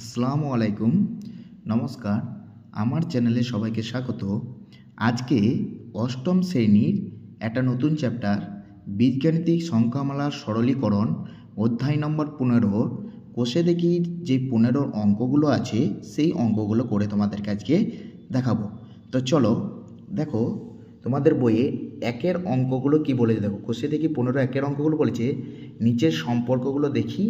আসসালামু আলাইকুম। নমস্কার, আমার চ্যানেলে সবাইকে স্বাগত। আজকে অষ্টম শ্রেণির একটা নতুন চ্যাপ্টার, বীজগাণিতিক সংখ্যামালার সরলীকরণ, অধ্যায় নম্বর পনেরো। কোষে দেখি যে পনেরো অঙ্কগুলো আছে, সেই অঙ্কগুলো করে তোমাদেরকে আজকে দেখাবো। তো চলো, দেখো, তোমাদের বইয়ে একের অঙ্কগুলো কি বলেছে? দেখো, কোষে দেখি পনেরো একের অঙ্কগুলো বলেছে, নিচের সম্পর্কগুলো দেখি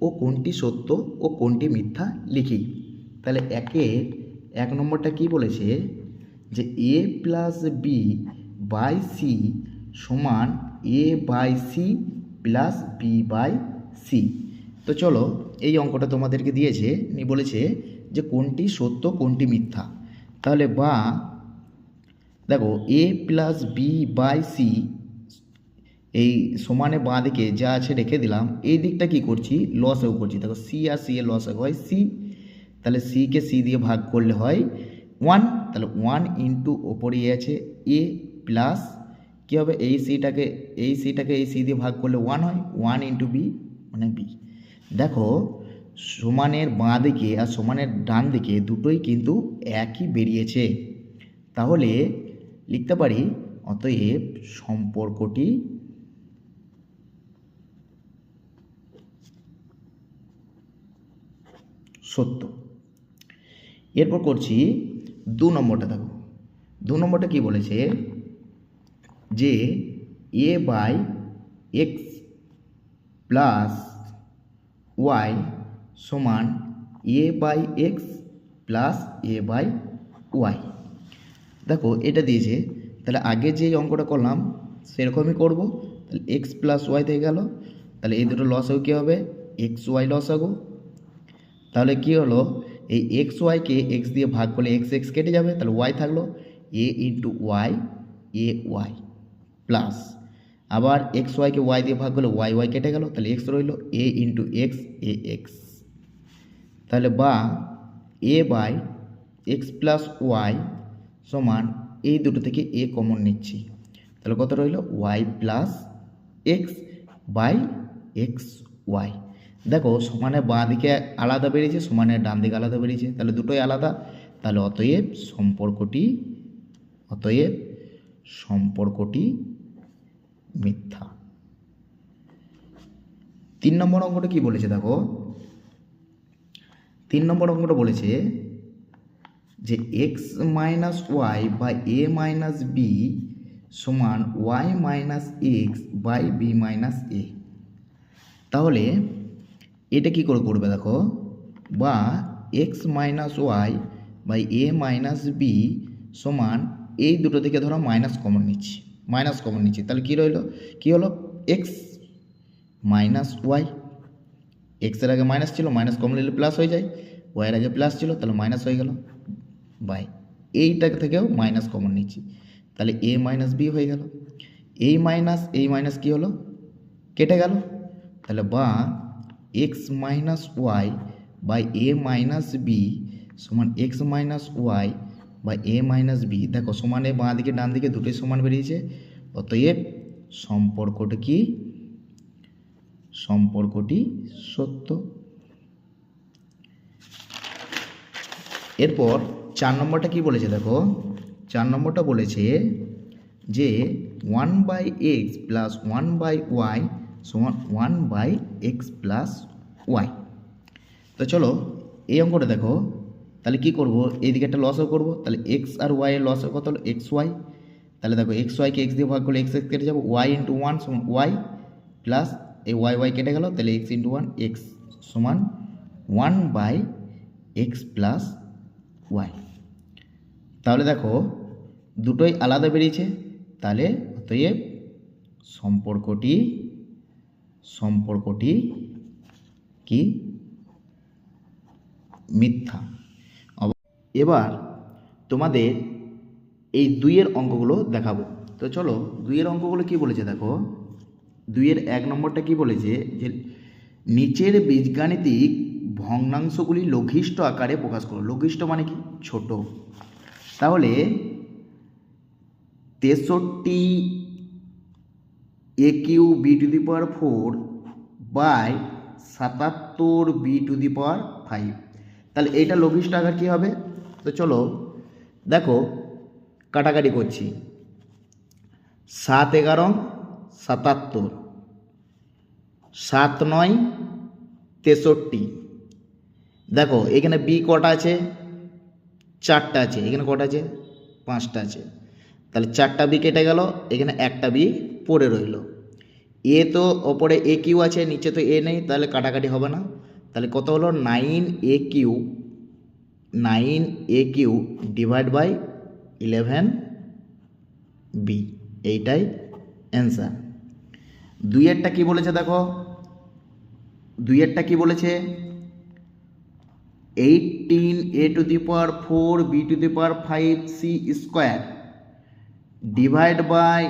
ও কোনটি সত্য ও কোনটি মিথ্যা লিখি। তাহলে একে, এক নম্বরটা কি বলেছে? যে A plus B by C সমান A by C plus B by C. তো চলো, এই অঙ্কটা তোমাদেরকে দিয়েছে, নি বলেছে যে কোনটি সত্য, কোনটি মিথ্যা। তাহলে বা, দেখো, A plus B by C এই সমানে বাঁ দিকে যা আছে রেখে দিলাম। এই দিকটা কি করছি? লসেও করছি। দেখো সি আর সি এর লসে হয় সি তাহলে সিকে সি দিয়ে ভাগ করলে হয় ওয়ান তাহলে ওয়ান ইন্টু ওপরে আছে এ প্লাস কী হবে? এই সিটাকে এই সিটাকে এই সি দিয়ে ভাগ করলে ওয়ান হয়। ওয়ান ইন্টু বি মানে বি দেখো, সমানের বাঁ দিকে আর সমানের ডান দিকে দুটোই কিন্তু একই বেরিয়েছে। তাহলে লিখতে পারি, অতএব সম্পর্কটি সত্য। এরপর করছি দু নম্বরটা দেখো। দু নম্বরটা কি বলেছে? যে A by X plus Y সমান A by X plus A by Y দেখো, এটা দিয়েছে। তাহলে আগে যে অঙ্কটা করলাম, সেরকমই করব। তাহলে এক্স প্লাস ওয়াই থেকে গেল। তাহলে এই দুটো লসেও কী হবে? এক্স ওয়াই লস আগো তাহলে কি হলো? এই এক্স ওয়াইকে এক্স দিয়ে ভাগ করলে এক্স এক্স কেটে যাবে, তাহলে ওয়াই থাকল A into Y A Y plus আবার এক্স ওয়াইকে ওয়াই দিয়ে ভাগ করলে ওয়াই ওয়াই কেটে গেল, তাহলে এক্স রইল A into X A X তাহলে বা A by X plus Y সমান এই দুটো থেকে এ কমন নিচ্ছি। তাহলে কত রইল? Y plus X by X Y দেখো সমানে বাঁ দিকে আলাদা বেরিয়েছে, সমানে ডান দিকে আলাদা বেরিয়েছে, তাহলে দুটোই আলাদা, তাহলে অতএব সম্পর্কটি অতএব সম্পর্কটি মিথ্যা। তিন নম্বর অঙ্কটা কি বলেছে দেখো? তিন নম্বর অঙ্কটা বলেছে যে এক্স মাইনাস ওয়াই বা এ মাইনাস বি সমান Y minus X by B minus A তাহলে এটা কি করে করবে দেখো? বা X minus Y by A minus B সমান এই দুটো থেকে ধরো মাইনাস কমন নিচ্ছি মাইনাস কমন নিচ্ছি। তাহলে কী রইল? কী হলো? এক্স মাইনাস ওয়াই এক্সের আগে মাইনাস ছিল মাইনাস কমন নিলে প্লাস হয়ে যায় ওয়াইয়ের আগে প্লাস ছিল, তাহলে মাইনাস হয়ে গেল বাই এইটা থেকেও মাইনাস কমন নিচ্ছি। তাহলে এ মাইনাস বি হয়ে গেল। এই মাইনাস এই মাইনাস কী হলো? কেটে গেল। তাহলে বা X minus Y by A minus B সমান X minus Y by A minus B দেখো, সমানে বাঁ দিকে, ডান দিকে দুটোই সমান বেরিয়েছে। অতএব সম্পর্কটা কি? সম্পর্কটি সত্য। এরপর চার নম্বরটা কি বলেছে দেখো? চার নম্বরটা বলেছে যে one by X plus one by Y সমান one by X plus Y তো চলো, এই অঙ্কটা দেখো। তাহলে কি করব? এইদিকে একটা লসও করব। তাহলে এক্স আর ওয়াই এর কত হলো? এক্স ওয়াই তাহলে দেখো এক্স ওয়াইকে এক্স দিয়ে ভাগ করলে এক্স এক্স কেটে যাব। ওয়াই ইন্টু ওয়ান সমান ওয়াই প্লাস এই ওয়াই ওয়াই কেটে গেল। তাহলে এক্স ইন্টু ওয়ান এক্স সমান one by X plus Y তাহলে দেখো, দুটোই আলাদা বেরিয়েছে। তাহলে অতএব সম্পর্কটি সম্পর্কটি কি? মিথ্যা। এবার তোমাদের এই দুইয়ের অঙ্কগুলো দেখাবো। তো চলো, দুইয়ের অঙ্কগুলো কি বলেছে দেখো? দুইয়ের এক নম্বরটা কি বলেছে? যে নিচের বীজগাণিতিক ভগ্নাংশগুলি লঘিষ্ঠ আকারে প্রকাশ করো। লঘিষ্ঠ মানে কি? ছোট। তাহলে তেষট্টি A Q B to the power four by সাতাত্তর B to the power five তাহলে এইটা লঘিষ্ঠ আকার কী হবে? তো চলো, দেখো, কাটাকাটি করছি। সাত এগারো, সাতাত্তর। সাত নয়, তেষট্টি। দেখো, এখানে বি কটা আছে? চারটা আছে। এখানে কটা আছে? পাঁচটা আছে। তাহলে চারটা বি কেটে গেল, এখানে একটা বি পড়ে রইল। এ তো ওপরে এ কিউ আছে, নিচে তো এ নেই, তাহলে কাটাকাটি হবে না। তাহলে কত হলো? Nine A Q, nine A Q divide by eleven B, এইটাই অ্যান্সার। দুইয়েরটা কি বলেছে দেখো? দুইয়েরটা কি বলেছে? Eighteen A to the power four, B to the power five, C square. Divide by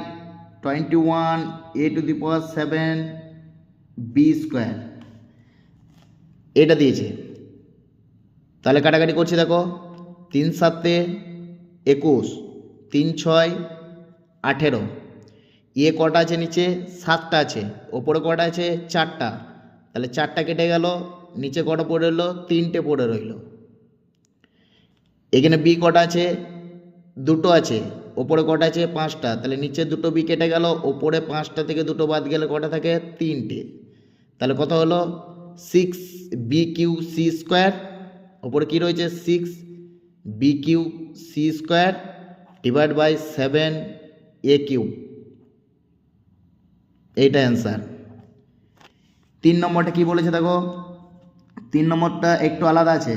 twenty one A to the power seven B square এটা দিয়েছে। তাহলে কাটাকাটি করছি দেখো। তিন সাতে একুশ, তিন ছয়, আঠেরো। এ কটা আছে নিচে? সাতটা আছে। ওপরে কটা আছে? চারটা। তাহলে চারটা কেটে গেল। নিচে কটা পড়ে রইল? তিনটে পড়ে রইল। এখানে বি কটা আছে? দুটো আছে। ওপরে কটা আছে? পাঁচটা। তাহলে নিচে দুটো বি কেটে গেল, ওপরে পাঁচটা থেকে দুটো বাদ গেলে কটা থাকে? তিনটে। তাহলে কত হলো? Six B Q C square ওপরে কী রয়েছে? Six B Q C square divide by seven A Q. এইটা অ্যান্সার তিন নম্বরটা কি বলেছে দেখো? তিন নম্বরটা একটু আলাদা আছে।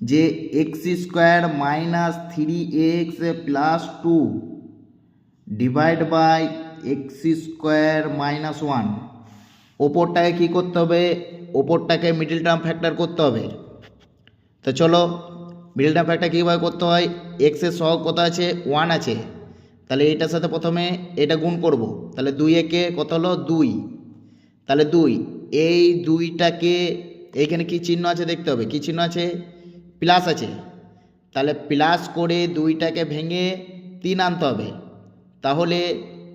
যে X square minus three X plus two divide by X square minus one ওপরটাকে কী করতে হবে? ওপরটাকে মিডিল টার্ম ফ্যাক্টর করতে হবে। তো চলো মিডিল টার্ম ফ্যাক্টর কীভাবে করতে হয়? এক্সের সহগ কত আছে? ওয়ান আছে। তাহলে এটার সাথে প্রথমে এটা গুণ করব। তাহলে দুই একে কত হলো? দুই। তাহলে দুই। এই দুইটাকে এইখানে কি চিহ্ন আছে দেখতে হবে? কি চিহ্ন আছে? প্লাস আছে। তাহলে প্লাস করে দুইটাকে ভেঙে তিন আনতে হবে। তাহলে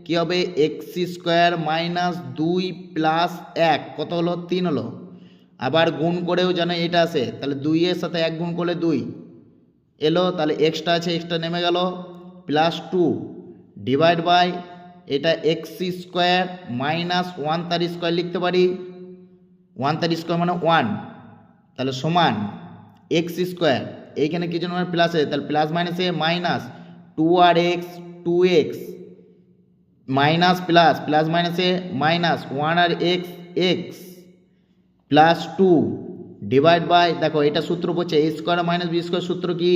কি হবে? এক্স স্কোয়ার মাইনাস দুই প্লাস এক। কত হলো? তিন হলো। আবার গুণ করেও যেন এটা আসে তাহলে দুইয়ের সাথে এক গুণ করলে দুই। এলো, তাহলে এক্সট্রা আছে এক্সট্রা নেমে গেল। প্লাস টু ডিভাইড বাই এটা এক্স স্কোয়ার মাইনাস ওয়ান তার স্কোয়ার লিখতে পারি। ওয়ান তার স্কোয়ার মানে ওয়ান তাহলে সমান। এক্স স্কোয়ার এইখানে কি জন্য প্লাস আছে তাহলে প্লাস মাইনাসে মাইনাস টু আর X two X minus plus plus মাইনাসে minus one R X X plus two divide by দেখো এটা সূত্র পড়ছে A square minus B square সূত্র কি?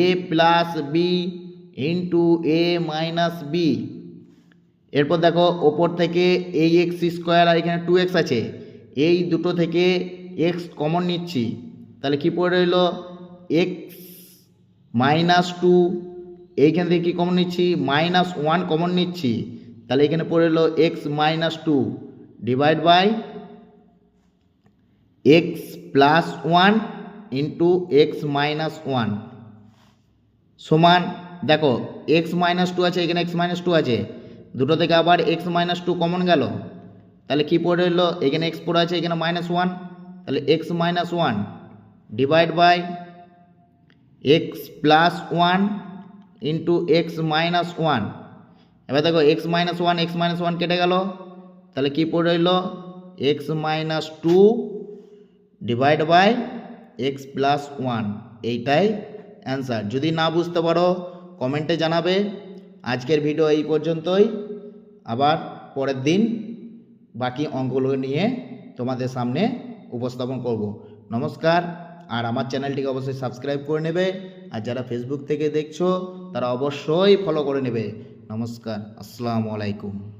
A plus B into A minus B এরপর দেখো, ওপর থেকে এই এক্স স্কোয়ার আর এখানে টু এক্স আছে, এই দুটো থেকে এক্স কমন নিচ্ছি। তাহলে কি পড়ে রইল? এক্স মাইনাস টু এইখান থেকে কী কমন নিচ্ছি? মাইনাস ওয়ান কমন নিচ্ছি। তাহলে এখানে পড়ে রইল X minus two divide by X plus one into X minus one সমান, দেখো এক্স মাইনাস টু আছে, এখানে এক্স মাইনাস টু আছে। দুটো থেকে আবার এক্স মাইনাস টু কমন গেল। তাহলে কী পড়ে রইল? এখানে এক্স পড়ে আছে, এখানে মাইনাস ওয়ান তাহলে X minus one divide by X plus one into X minus one এবার দেখো X minus one X minus one কেটে গেল। তাহলে কী পড়ে রইল? X minus two divide by X plus one এইটাই অ্যান্সার যদি না বুঝতে পারো কমেন্টে জানাবে। আজকের ভিডিও এই পর্যন্তই। আবার পরের দিন বাকি অঙ্কগুলো নিয়ে তোমাদের সামনে উপস্থাপন করব। নমস্কার। আর আমার চ্যানেলটিকে অবশ্যই সাবস্ক্রাইব করে নেবে। আর যারা ফেসবুক থেকে দেখছ, তারা অবশ্যই ফলো করে নেবে। নমস্কার, আসসালামু আলাইকুম।